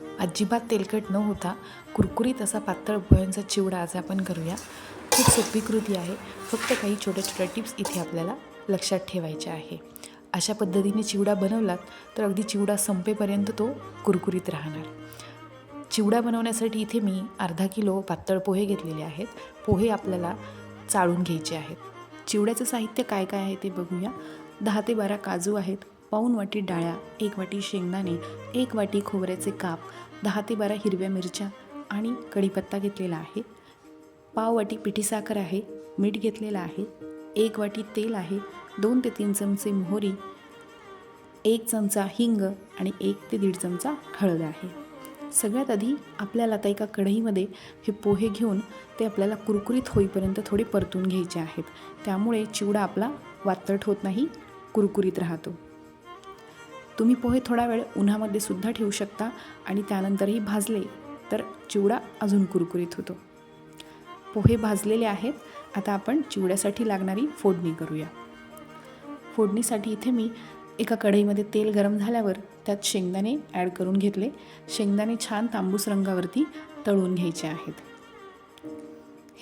अजिबात तेलकट न होता कुरकुरीत असा पातळ पोह्यांचा चिवडा आज आपण करूया. खूप सोपी कृती आहे. फक्त काही छोट्या छोट्या टिप्स इथे आपल्याला लक्षात ठेवायच्या आहे. अशा पद्धतीने चिवडा बनवलात तर अगदी चिवडा संपेपर्यंत तो कुरकुरीत राहणार. चिवडा बनवण्यासाठी इथे मी अर्धा किलो पातळ पोहे घेतलेले आहेत. पोहे आपल्याला चाळून घ्यायचे आहेत. चिवड्याचं साहित्य काय काय आहे ते बघूया. दहा ते बारा काजू आहेत. पाऊन वाटी डाळ्या एक वाटी शेंगदाणे एक वाटी खोबऱ्याचे काप दहा ते बारा हिरव्या मिरच्या आणि कढीपत्ता घेतलेला आहे. पाव वाटी पिठी साखर आहे मीठ घेतलेलं आहे एक वाटी तेल आहे दोन ते तीन चमचे मोहरी एक चमचा हिंग आणि एक ते दीड चमचा हळद आहे. सगळ्यात आधी आपल्याला आता एका कढईमध्ये हे पोहे घेऊन ते आपल्याला कुरकुरीत होईपर्यंत थोडे परतून घ्यायचे आहेत. त्यामुळे चिवडा आपला वातट होत नाही कुरकुरीत राहतो. तुम्ही पोहे थोडा वेळ उन्हामध्ये सुद्धा ठेवू शकता आणि त्यानंतरही भाजले तर चिवडा अजून कुरकुरीत होतो. पोहे भाजलेले आहेत. आता आपण चिवड्यासाठी लागणारी फोडणी करूया. फोडणीसाठी इथे मी एका कढईमध्ये तेल गरम झाल्यावर त्यात शेंगदाणे ॲड करून घेतले. शेंगदाणे छान तांबूस रंगावरती तळून घ्यायचे आहेत.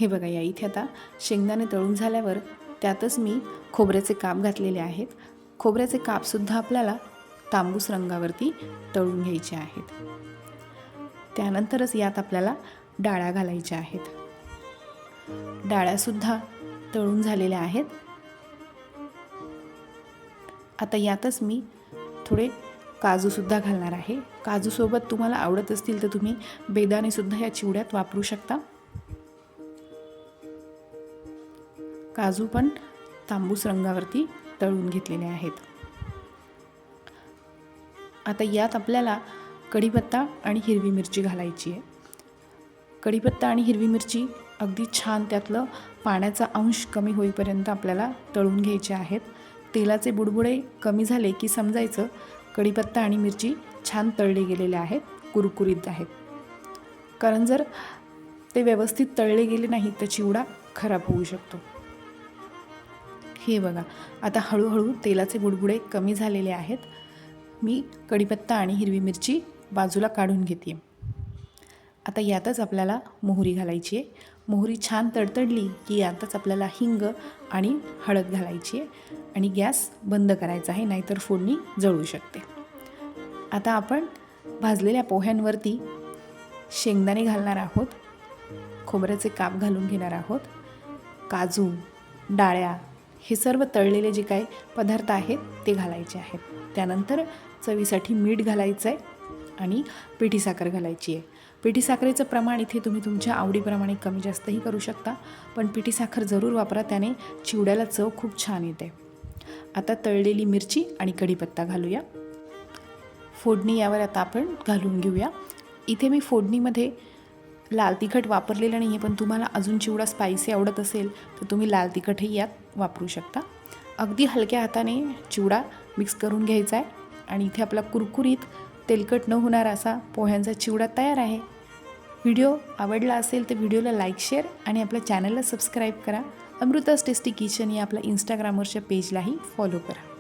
हे बघा या इथे आता शेंगदाणे तळून झाल्यावर त्यातच मी खोबऱ्याचे काप घातलेले आहेत. खोबऱ्याचे कापसुद्धा आपल्याला तांबूस रंगावरती तळून घ्यायचे आहेत. त्यानंतरच यात आपल्याला डाळ्या घालायच्या आहेत. डाळ्यासुद्धा तळून झालेल्या आहेत. आता यातच मी थोडे काजूसुद्धा घालणार आहे. काजूसोबत तुम्हाला आवडत असतील तर तुम्ही बेदाणेसुद्धा या चिवड्यात वापरू शकता. काजू पण तांबूस रंगावरती तळून घेतलेले आहेत. आता यात आपल्याला कढीपत्ता आणि हिरवी मिरची घालायची आहे. कढीपत्ता आणि हिरवी मिरची अगदी छान त्यातलं पाण्याचा अंश कमी होईपर्यंत आपल्याला तळून घ्यायचे आहेत. तेलाचे बुडबुडे कमी झाले की समजायचं कढीपत्ता आणि मिरची छान तळले गेलेले आहेत कुरकुरीत आहेत. कारण जर ते व्यवस्थित तळले गेले नाही तर चिवडा खराब होऊ शकतो. हे बघा आता हळूहळू तेलाचे बुडबुडे कमी झालेले आहेत. मी कढीपत्ता आणि हिरवी मिरची बाजूला काढून घेते. आता यातच आपल्याला मोहरी घालायची आहे. मोहरी छान तडतडली की यातच आपल्याला हिंग आणि हळद घालायची आहे. आणि गॅस बंद करायचा आहे नाहीतर फोडणी जळू शकते. आता आपण भाजलेल्या पोह्यांवरती शेंगदाणे घालणार आहोत. खोबऱ्याचे काप घालून घेणार आहोत. काजू डाळ्या हे सर्व तळलेले जे काही पदार्थ आहेत ते घालायचे आहेत. त्यानंतर चवीसाठी मीठ घालायचं आहे आणि पिठी साखर घालायची आहे. पिठी साखरेचं प्रमाण इथे तुम्ही तुमच्या आवडीप्रमाणे कमी जास्तही करू शकता पण पिठी साखर जरूर वापरा त्याने चिवड्याला चव खूप छान येते. आता तळलेली मिरची आणि कढीपत्ता घालूया. फोडणी यावर आता आपण घालून घेऊया. इथे मी फोडणीमध्ये लाल तिखट वापरलेलं नाही आहे पण तुम्हाला अजून चिवडा स्पायसी आवडत असेल तर तुम्ही लाल तिखटही यात वापरू शकता. अगदी हलक्या हाताने चिवडा मिक्स करून घ्यायचा आहे. आणि इथे आपला कुरकुरीत तेलकट न होणारा असा पोह्यांचा चिवडा तयार आहे. व्हिडिओ आवडला असेल तर व्हिडिओला लाईक शेअर आणि आपल्या चॅनलला सबस्क्राईब करा. अमृतास टेस्टी किचन या आपल्या इंस्टाग्रामवरच्या पेजलाही फॉलो करा.